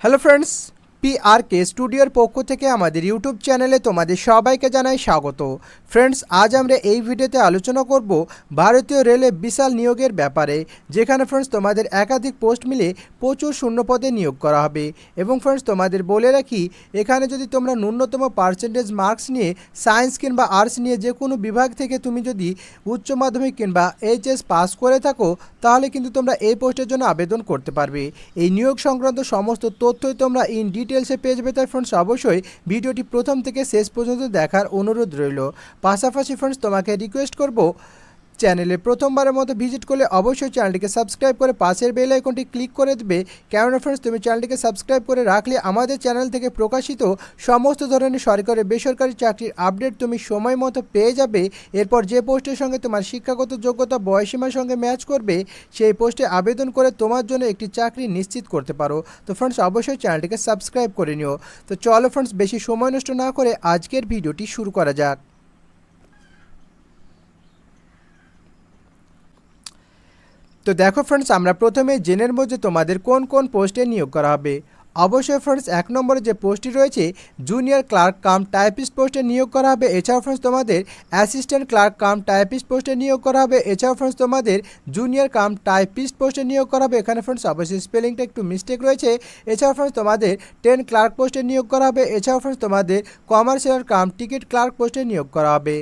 Hello friends P R K স্টুডিওর পক্ষ থেকে আমাদের ইউটিউব চ্যানেলে তোমাদের সবাইকে জানাই স্বাগত। ফ্রেন্ডস আজ আমরা এই ভিডিওতে আলোচনা করব ভারতীয় রেলে বিশাল নিয়োগের ব্যাপারে, যেখানে ফ্রেন্ডস তোমাদের একাধিক পোস্ট মিলে প্রচুর শূন্যপদে নিয়োগ করা হবে। এবং ফ্রেন্ডস তোমাদের বলে রাখি, এখানে যদি তোমরা ন্যূনতম পার্সেন্টেজ মার্কস নিয়ে সায়েন্স কিংবা আর্টস নিয়ে যে কোনো বিভাগ থেকে তুমি যদি উচ্চ মাধ্যমিক কিংবা এইচএস পাস করে থাকো, তাহলে কিন্তু তোমরা এই পোস্টের জন্য আবেদন করতে পারবে। এই নিয়োগ সংক্রান্ত সমস্ত তথ্যই তোমরা ইন ডিটেলসে পেয়ে যাবে তাই ফ্রেন্ডস অবশ্যই ভিডিওটি প্রথম থেকে শেষ পর্যন্ত দেখার অনুরোধ রইল। পাশাপাশি ফ্রেন্ডস তোমাকে রিকোয়েস্ট করব চ্যানেলে প্রথমবারের মতো ভিজিট করলে অবশ্যই চ্যানেলটিকে সাবস্ক্রাইব করে পাশের বেল আইকনটি ক্লিক করে দেবে। কেননা ফ্রেন্ডস তুমি চ্যানেলটিকে সাবস্ক্রাইব করে রাখলে আমাদের চ্যানেল থেকে প্রকাশিত সমস্ত ধরনের সরকারি বেসরকারি চাকরির আপডেট তুমি সময় মতো পেয়ে যাবে। এরপর যে পোস্টের সঙ্গে তোমার শিক্ষাগত যোগ্যতা বয়সীমার সঙ্গে ম্যাচ করবে, সেই পোস্টে আবেদন করে তোমার জন্য একটি চাকরি নিশ্চিত করতে পারো। তো ফ্রেন্ডস অবশ্যই চ্যানেলটিকে সাবস্ক্রাইব করে নিও। তো চলো ফ্রেন্ডস বেশি সময় নষ্ট না করে আজকের ভিডিওটি শুরু করা যাক। তো দেখো ফ্রেন্ডস আমরা প্রথমে জেনে নেব যে তোমাদের কোন কোন পোস্টে নিয়োগ করা হবে। অবশ্যই ফ্রেন্ডস এক নম্বরে যে পোস্টটি রয়েছে জুনিয়র ক্লার্ক কাম টাইপিস্ট পোস্টে নিয়োগ করা হবে। এছাড়াও ফ্রেন্ডস তোমাদের অ্যাসিস্ট্যান্ট ক্লার্ক কাম টাইপিস্ট পোস্টে নিয়োগ করা হবে। এছাড়াও ফ্রেন্ডস তোমাদের জুনিয়র কাম টাইপিস্ট পোস্টে নিয়োগ করা হবে। এখানে ফ্রেন্ডস অবশ্যই স্পেলিংটা একটু মিস্টেক রয়েছে। এছাড়াও ফ্রেন্ডস তোমাদের টেন ক্লার্ক পোস্টে নিয়োগ করা হবে। এছাড়াও ফ্রেন্ডস তোমাদের কমার্শিয়াল কাম টিকিট ক্লার্ক পোস্টে নিয়োগ করা হবে।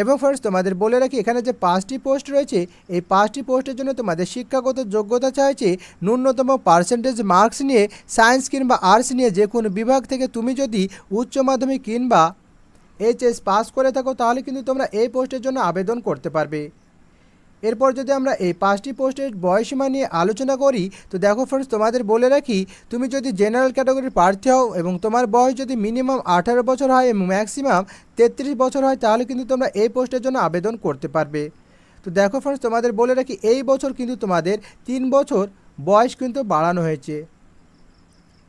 এবং ফ্রেন্ডস তোমাদের বলে রাখি, এখানে যে পাঁচটি পোস্ট রয়েছে, এই পাঁচটি পোস্টের জন্য তোমাদের শিক্ষাগত যোগ্যতা চাইছে ন্যূনতম পার্সেন্টেজ মার্কস নিয়ে সায়েন্স কিংবা আর্টস নিয়ে যে কোনো বিভাগ থেকে তুমি যদি উচ্চ মাধ্যমিক কিংবা এইচএস পাস করে থাকো, তাহলে কিন্তু তোমরা এই পোস্টের জন্য আবেদন করতে পারবে। এরপর যদি আমরা এই পাঁচটি পোস্টের বয়সীমা নিয়ে আলোচনা করি, তো দেখো ফ্রেন্ডস তোমাদের বলে রাখি, তুমি যদি জেনারেল ক্যাটাগরির প্রার্থী হও এবং তোমার বয়স যদি মিনিমাম আঠারো বছর হয় এবং ম্যাক্সিমাম তেত্রিশ বছর হয়, তাহলে কিন্তু তোমরা এই পোস্টের জন্য আবেদন করতে পারবে। তো দেখো ফ্রেন্ডস তোমাদের বলে রাখি, এই বছর কিন্তু তোমাদের তিন বছর বয়স কিন্তু বাড়ানো হয়েছে।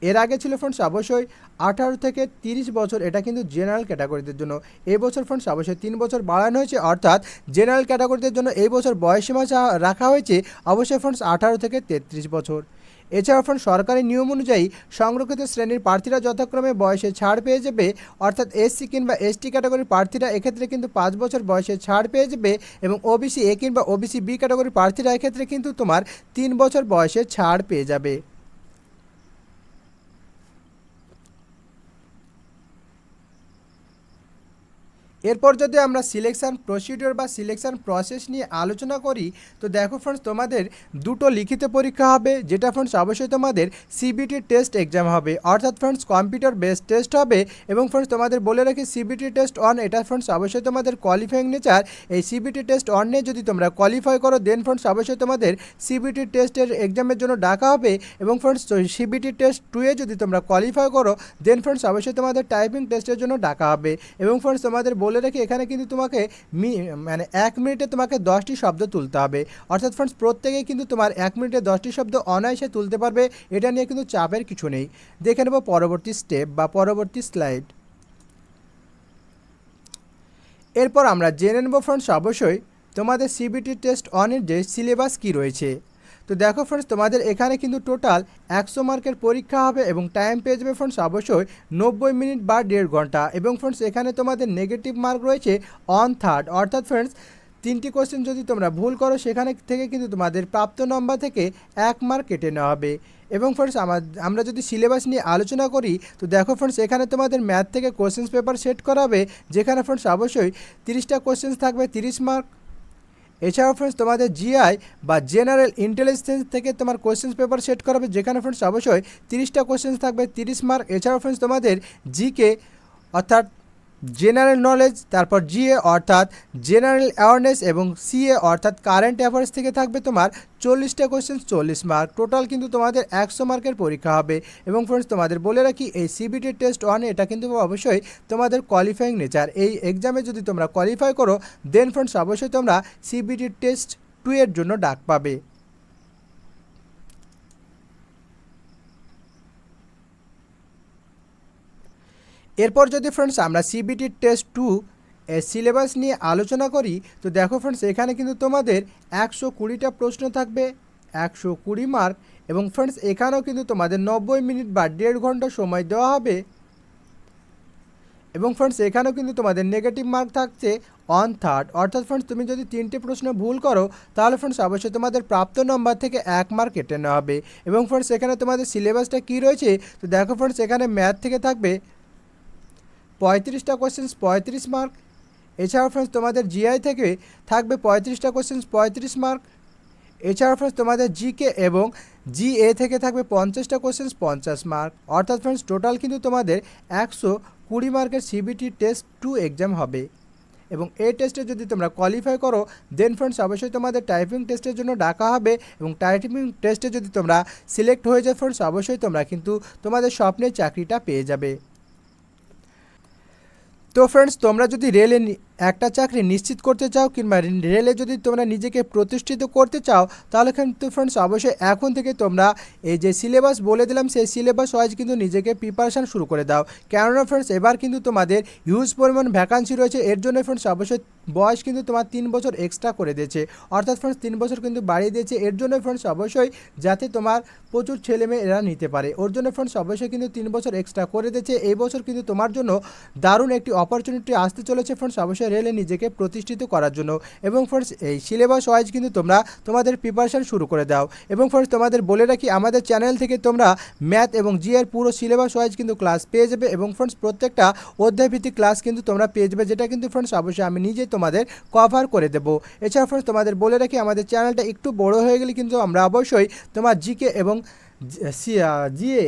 এর আগে ছিল ফ্রেন্ডস অবশ্যই আঠারো থেকে তিরিশ বছর, এটা কিন্তু জেনারেল ক্যাটাগরিদের জন্য। এই বছর ফ্রেন্ডস অবশ্যই তিন বছর বাড়ানো হয়েছে, অর্থাৎ জেনারেল ক্যাটাগরিদের জন্য এই বছর বয়সীমা রাখা হয়েছে, অবশ্যই ফ্রেন্ডস আঠারো থেকে তেত্রিশ বছর। এছাড়া ফ্রেন্ডস সরকারি নিয়ম অনুযায়ী সংরক্ষিত শ্রেণির প্রার্থীরা যথাক্রমে বয়সে ছাড় পেয়ে যাবে, অর্থাৎ এসসি কিংবা এসটি ক্যাটাগরির প্রার্থীরা এক্ষেত্রে কিন্তু পাঁচ বছর বয়সে ছাড় পেয়ে যাবে এবং ওবিসি এ কিংবা ওবিসি বি ক্যাটাগরির প্রার্থীরা এক্ষেত্রে কিন্তু তোমার তিন বছর বয়সে ছাড় পেয়ে যাবে। এরপর যদি আমরা সিলেকশান প্রসিডিওর বা সিলেকশন প্রসেস নিয়ে আলোচনা করি, তো দেখো ফ্রেন্ডস তোমাদের দুটো লিখিত পরীক্ষা হবে, যেটা ফ্রেন্ডস অবশ্যই তোমাদের সিবিটি টেস্ট এক্সাম হবে। অর্থাৎ ফ্রেন্ডস কম্পিউটার বেসড টেস্ট হবে এবং ফ্রেন্ডস তোমাদের বলে রাখি সিবিটি টেস্ট অন এটা ফ্রেন্ডস অবশ্যই তোমাদের কোয়ালিফাইং নেচার এই সিবিটি টেস্ট অন যদি তোমরা কোয়ালিফাই করো দেন ফ্রেন্ডস অবশ্যই তোমাদের সিবিটি টেস্টের এক্সামের জন্য ডাকা হবে এবং ফ্রেন্ডস সিবিটি টেস্ট টুয়ে যদি তোমরা কোয়ালিফাই করো দেন ফ্রেন্ডস অবশ্যই তোমাদের টাইপিং টেস্টের জন্য ডাকা হবে। এবং ফ্রেন্ডস তোমাদের বলে রাখি, এখানে কিন্তু তোমাকে মানে এক মিনিটে তোমাকে দশটি শব্দ তুলতে হবে। অর্থাৎ ফ্রেন্ডস প্রত্যেকেই কিন্তু তোমার এক মিনিটে দশটি শব্দ অনায়াসে তুলতে পারবে, এটা নিয়ে কিন্তু চাপের কিছু নেই। দেখে নেব পরবর্তী স্টেপ বা পরবর্তী স্লাইড এরপর আমরা জেনে নেব ফ্রেন্ডস অবশ্যই তোমাদের সিবিটি টেস্ট অনের যে সিলেবাস কী রয়েছে। তো দেখো ফ্রেন্ডস তোমাদের এখানে কিন্তু টোটাল একশো মার্কের পরীক্ষা হবে এবং টাইম পেয়ে যাবে ফ্রেন্ডস অবশ্যই নব্বই মিনিট বা দেড় ঘণ্টা এবং ফ্রেন্ডস এখানে তোমাদের নেগেটিভ মার্ক রয়েছে অন থার্ড অর্থাৎ ফ্রেন্ডস তিনটি কোশ্চেন যদি তোমরা ভুল করো, সেখানে থেকে কিন্তু তোমাদের প্রাপ্ত নম্বর থেকে এক মার্ক কেটে নেওয়া হবে। এবং ফ্রেন্ডস আমার যদি সিলেবাস নিয়ে আলোচনা করি, তো দেখো ফ্রেন্ডস এখানে তোমাদের ম্যাথ থেকে কোশ্চেন্স পেপার সেট করা হবে যেখানে ফ্রেন্ডস অবশ্যই তিরিশটা কোশ্চেন্স থাকবে, তিরিশ মার্ক এছাড়াও ফ্রেন্ডস তোমাদের জিআই বা জেনারেল ইন্টেলিজেন্স থেকে তোমার কোয়েশ্চেন্স পেপার সেট করাবে যেখানে ফ্রেন্ডস অবশ্যই তিরিশটা কোশ্চেন্স থাকবে, তিরিশ মার্ক এছাড়াও ফ্রেন্ডস তোমাদের জিকে অর্থাৎ জেনারেল নলেজ, তারপর জিএ অর্থাৎ জেনারেল অ্যাওয়ারনেস এবং সিএ অর্থাৎ কারেন্ট অ্যাফেয়ার্স থেকে থাকবে তোমার চল্লিশটা কোশ্চেন চল্লিশ মার্ক টোটাল কিন্তু তোমাদের একশো মার্কের পরীক্ষা হবে। এবং ফ্রেন্ডস তোমাদের বলে রাখি, এই সিবিটি টেস্ট ওয়ান এটা কিন্তু অবশ্যই তোমাদের কোয়ালিফাইং নেচার এই এক্সামে যদি তোমরা কোয়ালিফাই করো দেন ফ্রেন্ডস অবশ্যই তোমরা সিবিটি টেস্ট টু এর জন্য ডাক পাবে। এরপর যদি ফ্রেন্ডস আমরা সিবিটি টেস্ট টু এর সিলেবাস নিয়ে আলোচনা করি, তো দেখো ফ্রেন্ডস এখানে কিন্তু তোমাদের একশো কুড়িটা প্রশ্ন থাকবে, একশো কুড়ি মার্ক এবং ফ্রেন্ডস এখানেও কিন্তু তোমাদের নব্বই মিনিট বা দেড় ঘণ্টা সময় দেওয়া হবে। এবং ফ্রেন্ডস এখানেও কিন্তু তোমাদের নেগেটিভ মার্ক থাকছে অন থার্ড অর্থাৎ ফ্রেন্ডস তুমি যদি তিনটে প্রশ্ন ভুল করো, তাহলে ফ্রেন্ডস অবশ্যই তোমাদের প্রাপ্ত নম্বর থেকে এক মার্ক কেটে নেওয়া হবে। এবং ফ্রেন্ডস এখানে তোমাদের সিলেবাসটা কী রয়েছে? তো দেখো ফ্রেন্ডস এখানে ম্যাথ থেকে থাকবে পঁয়ত্রিশটা কোশ্চেন্স পঁয়ত্রিশ মার্ক এছাড়াও ফ্রেন্ডস তোমাদের জিআই থেকে থাকবে পঁয়ত্রিশটা কোশ্চেন্স পঁয়ত্রিশ মার্ক এছাড়াও ফ্রেন্ডস তোমাদের জিকে এবং জিএ থেকে থাকবে পঞ্চাশটা কোশ্চেন্স পঞ্চাশ মার্ক অর্থাৎ ফ্রেন্ডস টোটাল কিন্তু তোমাদের একশো কুড়ি মার্কের সিবিটি টেস্ট টু এক্সাম হবে। এবং এই টেস্টে যদি তোমরা কোয়ালিফাই করো দেন ফ্রেন্ডস অবশ্যই তোমাদের টাইপিং টেস্টের জন্য ডাকা হবে। এবং টাইপিং টেস্টে যদি তোমরা সিলেক্ট হয়ে যাও ফ্রেন্ডস অবশ্যই তোমরা কিন্তু তোমাদের স্বপ্নের চাকরিটা পেয়ে যাবে। তো ফ্রেন্ডস তোমরা যদি রেলে একটা চাকরি নিশ্চিত করতে চাও কিংবা রেলে যদি তোমরা নিজেকে প্রতিষ্ঠিত করতে চাও, তাহলে কিন্তু ফ্রেন্ডস অবশ্যই এখন থেকে তোমরা এই যে সিলেবাস বলে দিলাম, সেই সিলেবাস ওয়াইজ কিন্তু নিজেকে প্রিপারেশান শুরু করে দাও। কেননা ফ্রেন্ডস এবার কিন্তু তোমাদের হিউজ পরিমাণ ভ্যাকান্সি রয়েছে, এর জন্য ফ্রেন্ডস অবশ্যই বয়স কিন্তু তোমার তিন বছর এক্সট্রা করে দিয়েছে। অর্থাৎ ফ্রেন্ডস তিন বছর কিন্তু বাড়িয়ে দিয়েছে, এর জন্য ফ্রেন্ডস অবশ্যই যাতে তোমার প্রচুর ছেলে মেয়ে এরা নিতে পারে। ওর জন্য ফ্রেন্ডস অবশ্যই কিন্তু তিন বছর এক্সট্রা করে দিয়েছে, এই বছর কিন্তু তোমার জন্য দারুণ একটি অপরচুনিটি আসতে চলেছে ফ্রেন্ডস অবশ্যই রেলে নিজেকে প্রতিষ্ঠিত করার জন্য। এবং ফ্রেন্ডস এই সিলেবাস ওয়াইজ কিন্তু তোমরা তোমাদের প্রিপারেশান শুরু করে দাও। এবং ফ্রেন্ডস তোমাদের বলে রাখি, আমাদের চ্যানেল থেকে তোমরা ম্যাথ এবং জি এর পুরো সিলেবাস ওয়াইজ কিন্তু ক্লাস পেয়ে যাবে। এবং ফ্রেন্ডস প্রত্যেকটা অধ্যায়ভিত্তিক ক্লাস কিন্তু তোমরা পেয়ে যাবে, যেটা কিন্তু ফ্রেন্ডস অবশ্যই আমি নিজে তোমাদের কভার করে দেবো। এছাড়া ফ্রেন্ডস তোমাদের বলে রাখি, আমাদের চ্যানেলটা একটু বড় হয়ে গেলে কিন্তু আমরা অবশ্যই তোমার জিকে এবং জিএ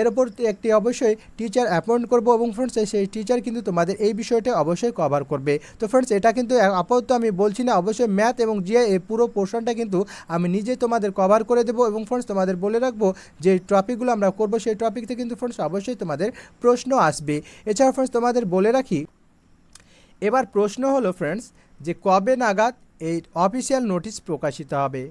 এর ওপর একটি অবশ্যই টিচার অ্যাপয়েন্ট করব এবং ফ্রেন্ডস সেই টিচার কিন্তু তোমাদের এই বিষয়টা অবশ্যই কভার করবে। তো ফ্রেন্ডস এটা কিন্তু আপাতত আমি বলছি না, অবশ্যই ম্যাথ এবং জিআই এই পুরো পোর্শনটা কিন্তু আমি নিজে তোমাদের কভার করে দেবো এবং ফ্রেন্ডস তোমাদের বলে রাখব যে টপিকগুলো আমরা করব, সেই টপিক থেকে কিন্তু ফ্রেন্ডস অবশ্যই তোমাদের প্রশ্ন আসবে। এছাড়া ফ্রেন্ডস তোমাদের বলে রাখি, এবার প্রশ্ন হলো ফ্রেন্ডস যে কবে নাগাদ এই অফিসিয়াল নোটিশ প্রকাশিত হবে?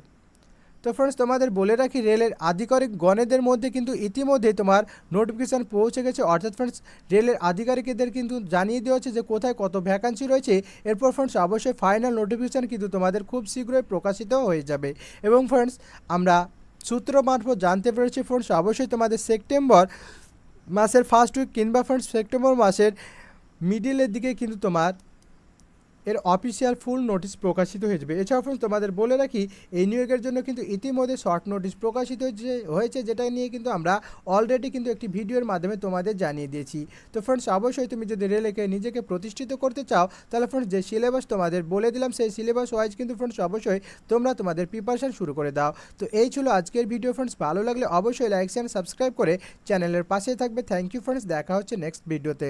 তো ফ্রেন্ডস তোমাদের বলে রাখি, রেলের আধিকারিক গণেদের মধ্যে কিন্তু ইতিমধ্যে তোমার নোটিফিকেশান পৌঁছে গেছে। অর্থাৎ ফ্রেন্ডস রেলের আধিকারিকদের কিন্তু জানিয়ে দেওয়া হচ্ছে যে কোথায় কত ভ্যাকান্সি রয়েছে। এরপর ফ্রেন্ডস অবশ্যই ফাইনাল নোটিফিকেশান কিন্তু তোমাদের খুব শীঘ্রই প্রকাশিত হয়ে যাবে। এবং ফ্রেন্ডস আমরা সূত্র মারফত জানতে পেরেছি ফ্রেন্ডস অবশ্যই তোমাদের সেপ্টেম্বর মাসের ফার্স্ট উইক কিংবা ফ্রেন্ডস সেপ্টেম্বর মাসের মিডিলের দিকে কিন্তু তোমার এর অফিসিয়াল ফুল নোটিশ প্রকাশিত হয়ে যাবে। এছাড়াও ফ্রেন্ডস তোমাদের বলে রাখি, এই নিয়োগের জন্য কিন্তু ইতিমধ্যে শর্ট নোটিশ প্রকাশিত হয়েছে যেটা নিয়ে কিন্তু আমরা অলরেডি কিন্তু একটি ভিডিওর মাধ্যমে তোমাদের জানিয়ে দিয়েছি। তো ফ্রেন্ডস অবশ্যই তুমি যদি রেলেকে নিজেকে প্রতিষ্ঠিত করতে চাও, তাহলে ফ্রেন্ডস যে সিলেবাস তোমাদের বলে দিলাম, সেই সিলেবাস ওয়াইজ কিন্তু ফ্রেন্ডস অবশ্যই তোমরা তোমাদের প্রিপারেশন শুরু করে দাও। তো এই ছিল আজকের ভিডিও ফ্রেন্ডস ভালো লাগলে অবশ্যই লাইক চ্যানেল সাবস্ক্রাইব করে চ্যানেলের পাশে থাকবে। থ্যাংক ইউ ফ্রেন্ডস দেখা হচ্ছে নেক্সট ভিডিওতে